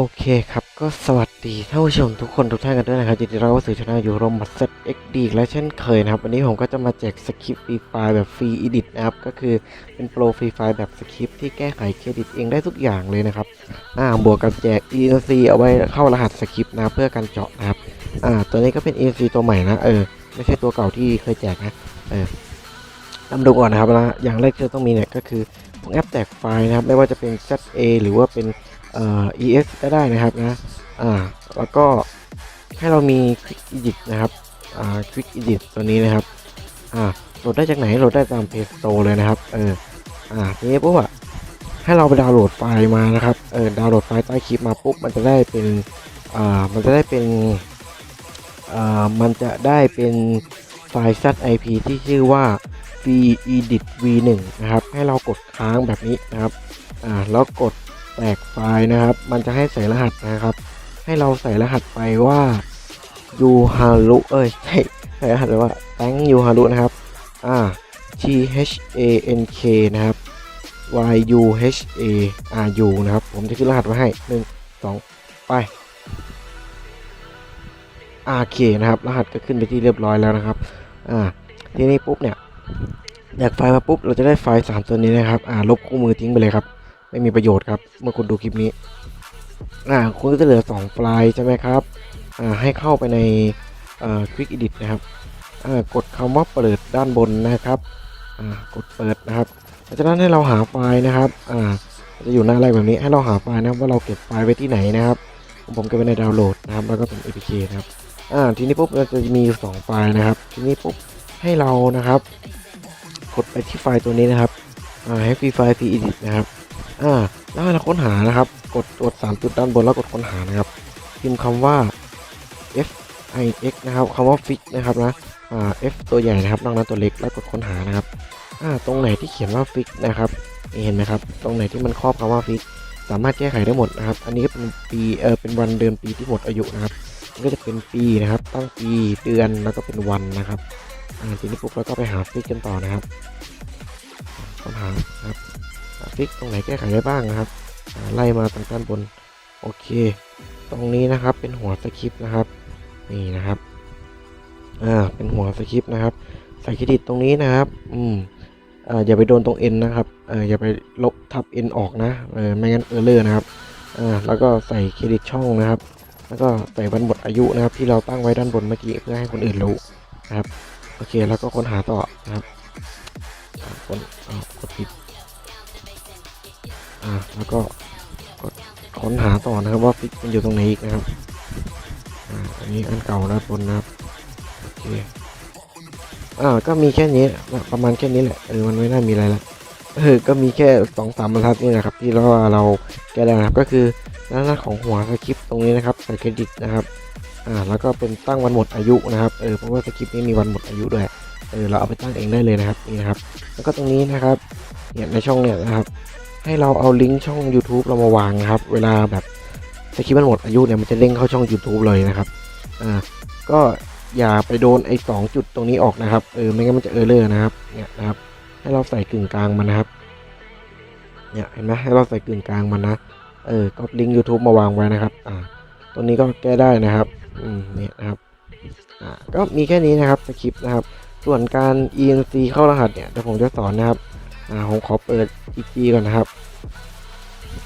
โอเคครับ ก็สวัสดีท่านผู้ชมทุกคนทุกท่านกันด้วยนะครับยินดีต้อนรับสู่ช่องยูโรมัสเซ็ตเอ็กดีและเช่นเคยนะครับ วันนี้ผมก็จะมาแจกสคริปต์ฟรีไฟล์แบบฟรีอีดิทนะครับ ก็คือเป็นโปรฟรีไฟล์แบบสคริปต์ที่แก้ไขเครดิตเองได้ทุกอย่างเลยนะครับ อ่าบวกกับแจก ENC เอาไว้เข้ารหัสสคริปต์นะเพื่อการเจาะนะครับ อ่า ตัวนี้ก็เป็น ENC ตัวใหม่นะ เออ ไม่ใช่ตัวเก่าที่เคยแจกนะ เออทำดูก่อนนะครับนะอย่างแรกที่ต้องมีเนี่ยก็คือพวกแอปแจกไฟล์นะครับ ไม่ว่าจะเป็น ZA หรือว่าเป็น เอ่อ ES ก็ได้นะครับนะอ่าแล้วก็ให้เรามี Quick Edit นะครับอ่า Quick Edit ตัวนี้นะครับอ่าโหลดได้จากไหนโหลดได้ตาม Play Store เลยนะครับเอออ่าทีนี้ปุ๊บอะให้เราไปดาวน์โหลดไฟล์มานะครับเออดาวน์โหลดไฟล์ใต้คลิปมาปุ๊บมันจะได้เป็นอ่ามันจะได้เป็นอ่ามันจะได้เป็นไฟล์ ZIP ที่ชื่อว่า free edit v1 นะครับให้เรากดค้างแบบนี้นะครับอ่าแล้วกด แตกไฟล์นะครับ มันจะให้ใส่รหัสนะครับ ให้เราใส่รหัสไปว่ายูฮารุเอ้ยใช่ใส่รหัสว่า thank you ฮารุนะครับอ่า t h a n k นะครับ y u h a r u นะครับ ผมจะขึ้นรหัสไว้ให้หนึ่งสองไป RK นะครับ รหัสก็ขึ้นไปที่เรียบร้อยแล้วนะครับ อ่า ทีนี้ปุ๊บเนี่ยแยกไฟล์มาปุ๊บ เราจะได้ไฟล์สามตัวนี้นะครับ อ่า ลบคู่มือทิ้งไปเลยครับ ไม่มีประโยชน์ครับ เมื่อคุณดูคลิปนี้อ่าคุณก็จะเหลือสองไฟล์ใช่ไหมครับอ่าให้เข้าไปในเอ่อ Quick Edit นะครับอ่ากดคำว่าเปิดด้านบนนะครับอ่ากดเปิดนะครับหลังจากนั้นให้เราหาไฟล์นะครับอ่าจะอยู่หน้าแรกแบบนี้ให้เราหาไฟล์นะครับว่าเราเก็บไฟล์ไว้ที่ไหนนะครับ ผมเก็บไว้ในดาวน์โหลดนะครับแล้วก็เป็น APK นะครับอ่าทีนี้ปุ๊บเราจะมีอยู่สองไฟล์นะครับ ทีนี้ปุ๊บให้เรานะครับ กดไปที่ไฟล์ตัวนี้นะครับอ่าให้ฟรีไฟล์ฟรี edit นะครับ อ่าแล้วให้เราค้นหานะครับ กดกดสามจุดด้านบนแล้วกดค้นหานะครับ พิมพ์คำว่า f i x นะครับคำว่า fix นะครับนะอ่า f ตัวใหญ่นะครับนอกนั้นตัวเล็กแล้วกดค้นหานะครับอ่าตรงไหนที่เขียนว่า fix นะครับเห็นไหมครับ ตรงไหนที่มันครอบคำว่า fix สามารถแก้ไขได้หมดนะครับ อันนี้ก็เป็นปีเออเป็นวันเดือนปีที่หมดอายุนะครับมันก็จะเป็นปีนะครับ ตั้งปีเดือนแล้วก็เป็นวันนะครับอ่าทีนี้ปุ๊บเราก็ไปหาฟิกกันต่อนะครับค้นหาครับ ฟิกตรงไหนแก้ไขได้บ้างนะครับไล่มาตรงด้านบน โอเค ตรงนี้นะครับเป็นหัวสคริปต์นะครับ นี่นะครับอ่าเป็นหัวสคริปต์นะครับ ใส่เครดิตตรงนี้นะครับ อืมอ่าอย่าไปโดนตรง N นนะครับเอออย่าไปลบทับ N ออกนะเออไม่งั้นเออเลอร์นะครับอ่าแล้วก็ใส่เครดิตช่องนะครับ แล้วก็ใส่วันหมดอายุนะครับ ที่เราตั้งไว้ด้านบนเมื่อกี้เพื่อให้คนอื่นรู้นะครับ โอเค แล้วก็ค้นหาต่อนะครับคนอ้าวกดผิด อ่าแล้วก็กดค้นหาต่อนะครับว่าฟิกมันอยู่ตรงไหนอีกนะครับอ่าอันนี้อันเก่าด้านบนนะครับโอเคอ่าก็มีแค่นี้ประมาณแค่นี้แหละเออมันไม่น่ามีอะไรละเออก็มีแค่สองสามบรรทัดนี่แหละครับ ที่เราเราแก้ได้นะครับก็คือหน้าของหัวสคริปต์ตรงนี้นะครับใส่เครดิตนะครับอ่าแล้วก็เป็นตั้งวันหมดอายุนะครับเออเพราะว่าสคริปต์นี้มีวันหมดอายุด้วยเออเราเอาไปตั้งเองได้เลยนะครับนี่นะครับ แล้วก็ตรงนี้นะครับเนี่ยในช่องเนี่ยนะครับ ให้เราเอาลิงก์ช่อง YouTube เรามาวางครับ เวลาแบบสคริปต์มันหมดอายุเนี่ยมันจะเด้งเข้าช่อง YouTube เลยนะครับอ่าก็อย่าไปโดนไอ้สองจุดตรงนี้ออกนะครับเออไม่งั้นมันจะเออร์เลอร์นะครับเนี่ยนะครับ ให้เราใส่กึ่งกลางมันนะครับเนี่ยเห็นไหมให้เราใส่กึ่งกลางมันนะเออก็ลิงก์ YouTube มาวางไว้นะครับอ่าตัวนี้ก็แก้ได้นะครับอืมเนี่ยนะครับอ่าก็มีแค่นี้นะครับสคริปต์นะครับ ส่วนการ ENC เข้ารหัสเนี่ยเดี๋ยวผมจะสอนนะครับ อ่าผมขอเปิด GG ก่อนนะครับ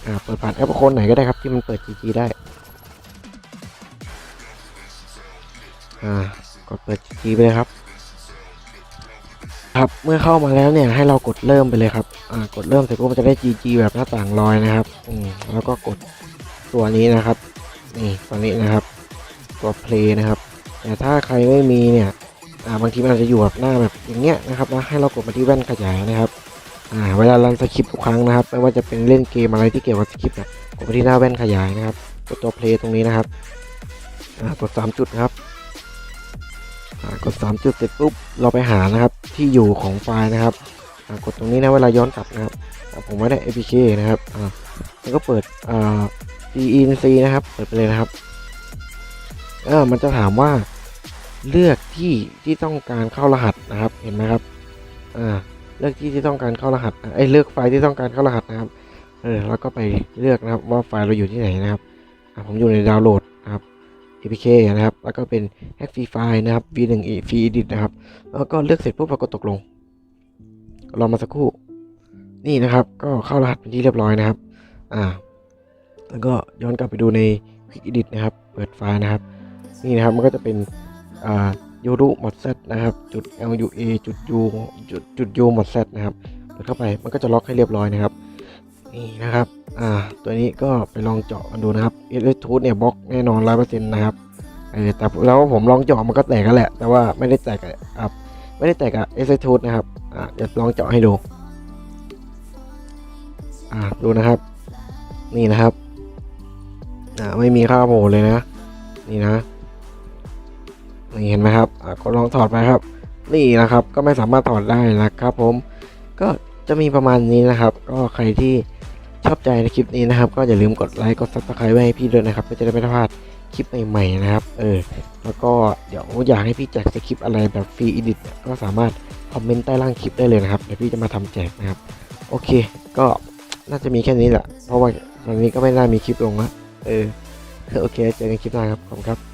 อ่า เปิดผ่านแอปโคนไหนก็ได้ครับที่มันเปิด GG ได้ อ่ากดเปิด GG ไปเลยครับ ครับ เมื่อเข้ามาแล้วเนี่ยให้เรากดเริ่มไปเลยครับ อ่า กดเริ่มเสร็จปุ๊บมันจะได้ GG แบบหน้าต่างลอยนะครับ อืม แล้วก็กดตัวนี้นะครับ นี่ตัวนี้นะครับ ตัว play นะครับ แต่ถ้าใครไม่มีเนี่ย อ่า บางทีมันอาจจะอยู่แบบหน้าแบบอย่างเงี้ยนะครับนะ ให้เรากดมาที่แว่นขยายนะครับ เวลารันสคริปต์ทุกครั้งนะครับไม่ว่าจะเป็นเล่นเกมอะไรที่เกี่ยวกับสคริปต์เนี่ยกดไปที่หน้าแว่นขยายนะครับกดตัว play ตรงนี้นะครับกดสามจุดนะครับอ่ากด3จุดเสร็จปุ๊บเราไปหานะครับที่อยู่ของไฟล์นะครับกดตรงนี้นะเวลาย้อนกลับนะครับผมไม่ได้ APK นะครับแล้วก็เปิดอ่า DENC นะครับเปิดไปเลยนะครับอ่ามันจะถามว่าเลือกที่ที่ต้องการเข้ารหัสนะครับเห็นไหมครับอ่า เลือกที่ที่ต้องการเข้ารหัสไอ้เลือกไฟล์ที่ต้องการเข้ารหัสนะครับเออแล้วก็ไปเลือกนะครับว่าไฟล์เราอยู่ที่ไหนนะครับผมอยู่ในดาวน์โหลดนะครับ APK นะครับ แล้วก็เป็น Hack Free File นะครับ V1 E Free Edit นะครับ แล้วก็เลือกเสร็จปุ๊บเรากดตกลงรอมาสักครู่ นี่นะครับ ก็เข้ารหัสเป็นที่เรียบร้อยนะครับ อ่า แล้วก็ย้อนกลับไปดูใน Quick Edit นะครับ เปิดไฟล์นะครับ นี่นะครับ มันก็จะเป็น อ่า ยูรุหมดเซตนะครับ จุด LUA จุด U จุดจุด U หมดเซตนะครับกดเข้าไปมันก็จะล็อกให้เรียบร้อยนะครับ นี่นะครับ อ่า ตัวนี้ก็ไปลองเจาะกันดูนะครับเอเลทูดเนี่ยบล็อกแน่นอนร้อยเปอร์เซ็นต์นะครับเออแต่แล้วผมลองเจาะมันก็แตกกันแหละ แต่ว่าไม่ได้แตกกับอะไม่ได้แตกกับเอเลทูดนะครับ อ่าเดี๋ยวลองเจาะให้ดู อ่า ดูนะครับ นี่นะครับ อ่า ไม่มีค่าโผล่เลยนะ นี่นะ นี่เห็นไหมครับอก็ลองถอดไปครับ นี่นะครับก็ไม่สามารถถอดได้นะครับผมก็จะมีประมาณนี้นะครับ ก็ใครที่ชอบใจในคลิปนี้นะครับ ก็อย่าลืมกดไลค์กดซับสไครต์ไว้ให้พี่ด้วยนะครับเพื่อจะได้ไม่พลาดคลิปใหม่ๆนะครับ เออ แล้วก็เดี๋ยวอยากให้พี่แจกสคริปอะไรแบบฟรีอิดิทก็สามารถคอมเมนต์ใต้ล่างคลิปได้เลยนะครับ เดี๋ยวพี่จะมาทำแจกนะครับ โอเค ก็น่าจะมีแค่นี้แหละ เพราะว่าวันนี้ก็ไม่น่ามีคลิปลงละเออ โอเค เจอกันคลิปหน้าครับ ขอบคุณครับ